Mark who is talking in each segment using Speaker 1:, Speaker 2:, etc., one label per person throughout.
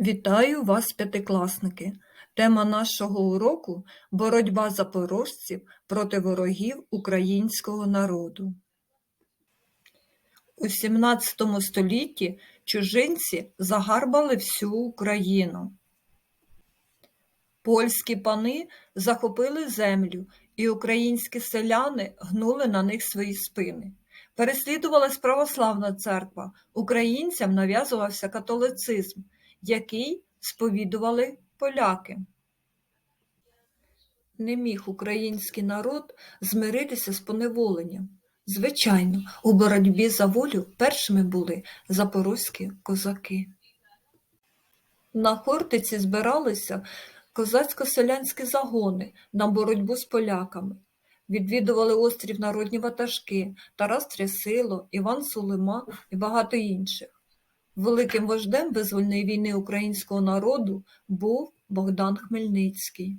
Speaker 1: Вітаю вас, п'ятикласники! Тема нашого уроку – боротьба запорожців проти ворогів українського народу. У 17 столітті чужинці загарбали всю Україну. Польські пани захопили землю, і українські селяни гнули на них свої спини. Переслідувалась православна церква, українцям нав'язувався католицизм, який сповідували поляки. Не міг український народ змиритися з поневоленням. Звичайно, у боротьбі за волю першими були запорозькі козаки. На Хортиці збиралися козацько-селянські загони на боротьбу з поляками. Відвідували острів народні ватажки Тарас Трясило, Іван Сулима і багато інших. Великим вождем визвольної війни українського народу був Богдан Хмельницький.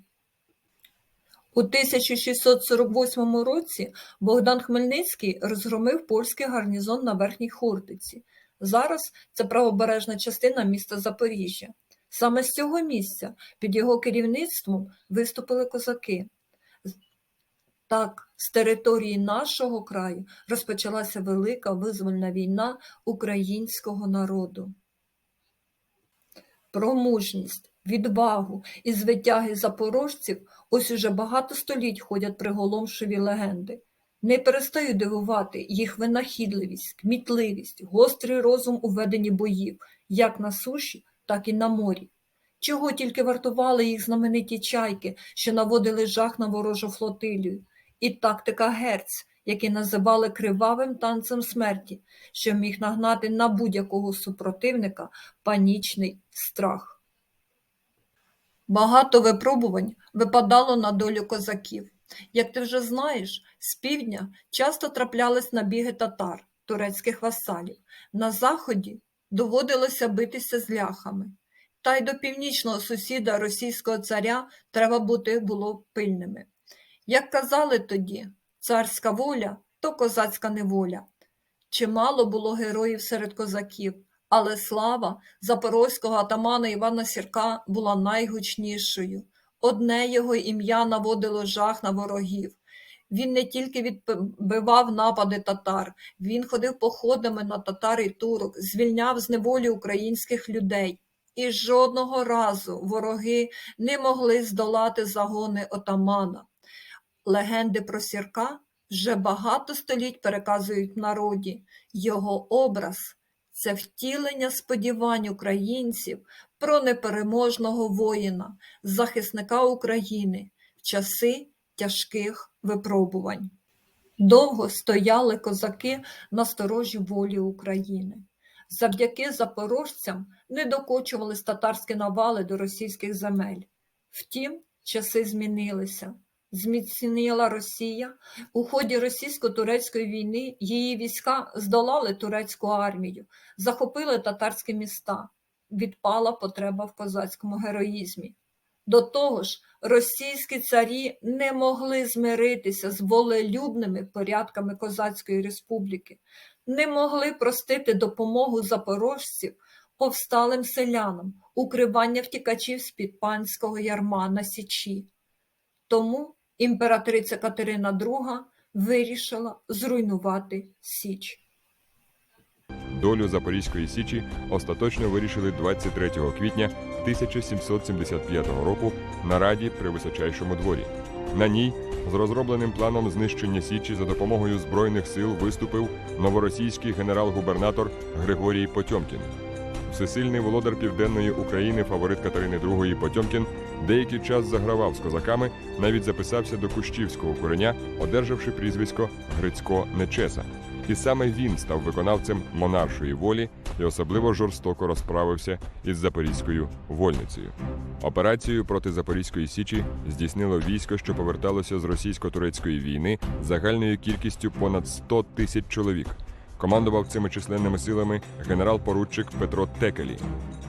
Speaker 1: У 1648 році Богдан Хмельницький розгромив польський гарнізон на Верхній Хортиці. Зараз це правобережна частина міста Запоріжжя. Саме з цього місця під його керівництвом виступили козаки. Так, з території нашого краю розпочалася велика визвольна війна українського народу. Про мужність, відвагу і звитяги запорожців ось уже багато століть ходять приголомшові легенди. Не перестаю дивувати їх винахідливість, кмітливість, гострий розум у веденні боїв, як на суші, так і на морі. Чого тільки вартували їх знамениті чайки, що наводили жах на ворожу флотилію, і тактика герць, які називали кривавим танцем смерті, що міг нагнати на будь-якого супротивника панічний страх. Багато випробувань випадало на долю козаків. Як ти вже знаєш, з півдня часто траплялись набіги татар, турецьких васалів. На заході доводилося битися з ляхами. Та й до північного сусіда російського царя треба бути було пильними. Як казали тоді, царська воля то козацька неволя. Чимало було героїв серед козаків, але слава запорозького атамана Івана Сірка була найгучнішою. Одне його ім'я наводило жах на ворогів. Він не тільки відбивав напади татар, він ходив походами на татар і турок, звільняв з неволі українських людей. І жодного разу вороги не могли здолати загони отамана. Легенди про Сірка вже багато століть переказують народі. Його образ це втілення сподівань українців про непереможного воїна, захисника України в часи тяжких випробувань. Довго стояли козаки на сторожі волі України. Завдяки запорожцям не докочувались татарські навали до російських земель. Втім, часи змінилися. Зміцніла Росія. У ході російсько-турецької війни її війська здолали турецьку армію, захопили татарські міста. Відпала потреба в козацькому героїзмі. До того ж, російські царі не могли змиритися з волелюбними порядками Козацької республіки, не могли простити допомогу запорожців повсталим селянам, укривання втікачів з-під панського ярма на Січі. Тому імператриця Катерина II вирішила зруйнувати Січ.
Speaker 2: Долю Запорізької Січі остаточно вирішили 23 квітня 1775 року на Раді при височайшому дворі. На ній з розробленим планом знищення Січі за допомогою збройних сил виступив новоросійський генерал-губернатор Григорій Потьомкін. Всесильний володар Південної України, фаворит Катерини II Потьомкін, деякий час загравав з козаками, навіть записався до Кущівського кореня, одержавши прізвисько Грицько Нечеса. І саме він став виконавцем монаршої волі і особливо жорстоко розправився із Запорізькою вольницею. Операцію проти Запорізької січі здійснило військо, що поверталося з російсько-турецької війни загальною кількістю понад 100 тисяч чоловік. Командував цими численними силами генерал-поручик Петро Текелі.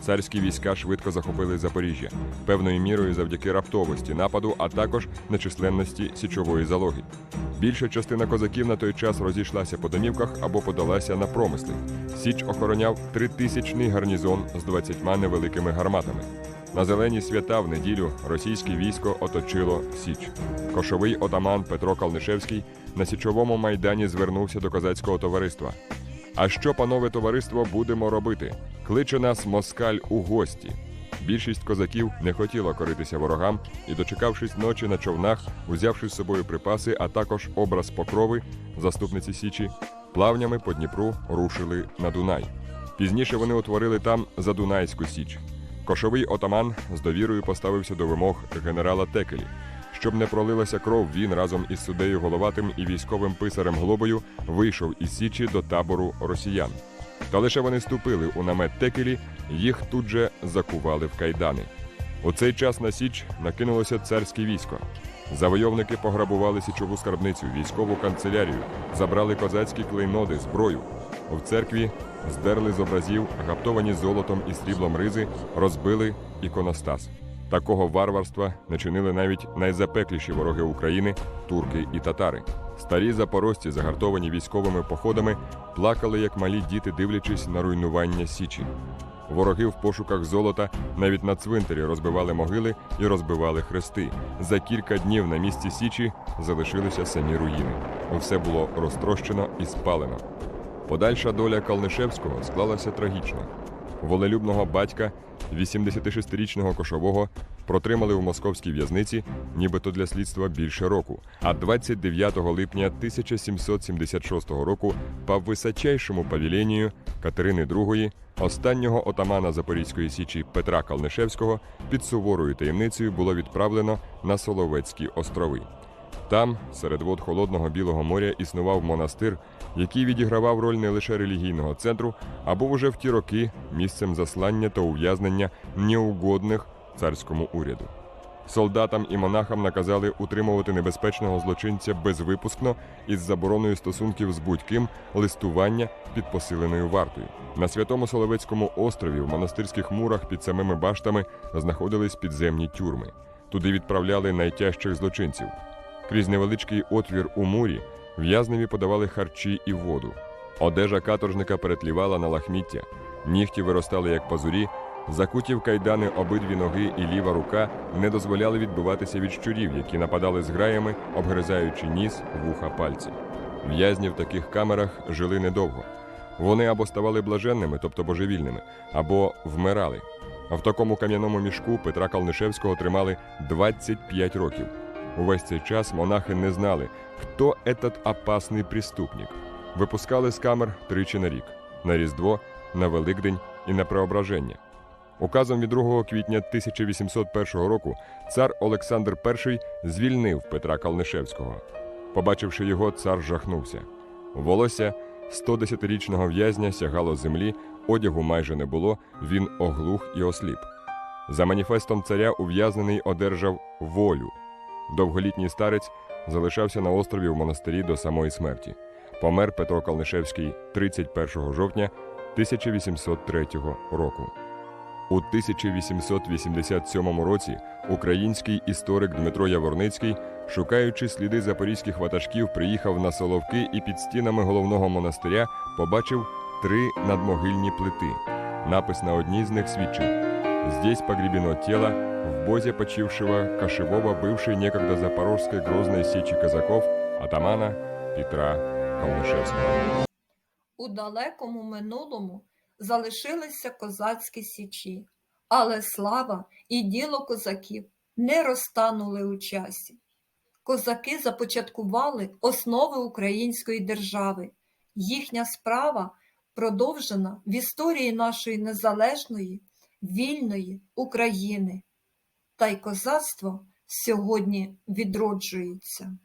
Speaker 2: Царські війська швидко захопили Запоріжжя, певною мірою завдяки раптовості нападу, а також нечисленності січової залоги. Більша частина козаків на той час розійшлася по домівках або подалася на промисли. Січ охороняв тритисячний гарнізон з 20 невеликими гарматами. На зелені свята в неділю російське військо оточило Січ. Кошовий отаман Петро Калнишевський на січовому майдані звернувся до козацького товариства. А що, панове товариство, будемо робити? Кличе нас москаль у гості. Більшість козаків не хотіла коритися ворогам і, дочекавшись ночі на човнах, узявши з собою припаси, а також образ покрови, заступниці Січі, плавнями по Дніпру рушили на Дунай. Пізніше вони утворили там Задунайську Січ. Кошовий отаман з довірою поставився до вимог генерала Текелі. Щоб не пролилася кров, він разом із суддею Головатим і військовим писарем Глобою вийшов із Січі до табору росіян. Та лише вони ступили у намет Текелі, їх тут же закували в кайдани. У цей час на Січ накинулося царське військо. Завойовники пограбували січову скарбницю, військову канцелярію, забрали козацькі клейноди, зброю. В церкві здерли з образів, гаптовані золотом і сріблом ризи, розбили іконостас. Такого варварства не чинили навіть найзапекліші вороги України турки і татари. Старі запорожці, загартовані військовими походами, плакали як малі діти, дивлячись на руйнування січі. Вороги в пошуках золота навіть на цвинтарі розбивали могили і розбивали хрести. За кілька днів на місці Січі залишилися самі руїни. Все було розтрощено і спалено. Подальша доля Калнишевського склалася трагічно. Волелюбного батька, 86-річного кошового, протримали в московській в'язниці, нібито для слідства більше року. А 29 липня 1776 року по височайшому павіленію Катерини II, останнього отамана Запорізької січі Петра Калнишевського, під суворою таємницею було відправлено на Соловецькі острови. Там, серед вод холодного білого моря, існував монастир, який відігравав роль не лише релігійного центру, а був уже в ті роки місцем заслання та ув'язнення неугодних царському уряду. Солдатам і монахам наказали утримувати небезпечного злочинця безвипускно із забороною стосунків з будь-ким листування під посиленою вартою. На святому Соловецькому острові в монастирських мурах під самими баштами знаходились підземні тюрми. Туди відправляли найтяжчих злочинців. Крізь невеличкий отвір у мурі в'язневі подавали харчі і воду. Одежа каторжника перетлівала на лахміття, нігті виростали як пазурі, закуті в кайдани обидві ноги і ліва рука не дозволяли відбиватися від щурів, які нападали з граями, обгризаючи ніс, вуха, пальці. В'язні в таких камерах жили недовго. Вони або ставали блаженними, тобто божевільними, або вмирали. В такому кам'яному мішку Петра Калнишевського тримали 25 років. Увесь цей час монахи не знали, хто этот опасний преступник. Випускали з камер тричі на рік: на Різдво, на Великдень і на Преображення. Указом від 2 квітня 1801 року цар Олександр І звільнив Петра Калнишевського. Побачивши його, цар жахнувся. Волосся 110-річного в'язня сягало землі, одягу майже не було, він оглух і осліп. За маніфестом царя ув'язнений одержав волю. Довголітній старець залишався на острові в монастирі до самої смерті. Помер Петро Калнишевський 31 жовтня 1803 року. У 1887 році український історик Дмитро Яворницький, шукаючи сліди запорізьких ватажків, приїхав на Соловки і під стінами головного монастиря побачив три надмогильні плити. Напис на одній з них свідчив: Здесь погребено тело в бозе почившего кошевого бывшей некогда запорожской грозной сечи казаков атамана Петра Калнишевского.
Speaker 1: У далекому минулому залишилися козацькі січі, але слава і діло козаків не розтанули у часі. Козаки започаткували основи української держави. Їхня справа продовжена в історії нашої незалежної, вільної України. Та й козацтво сьогодні відроджується.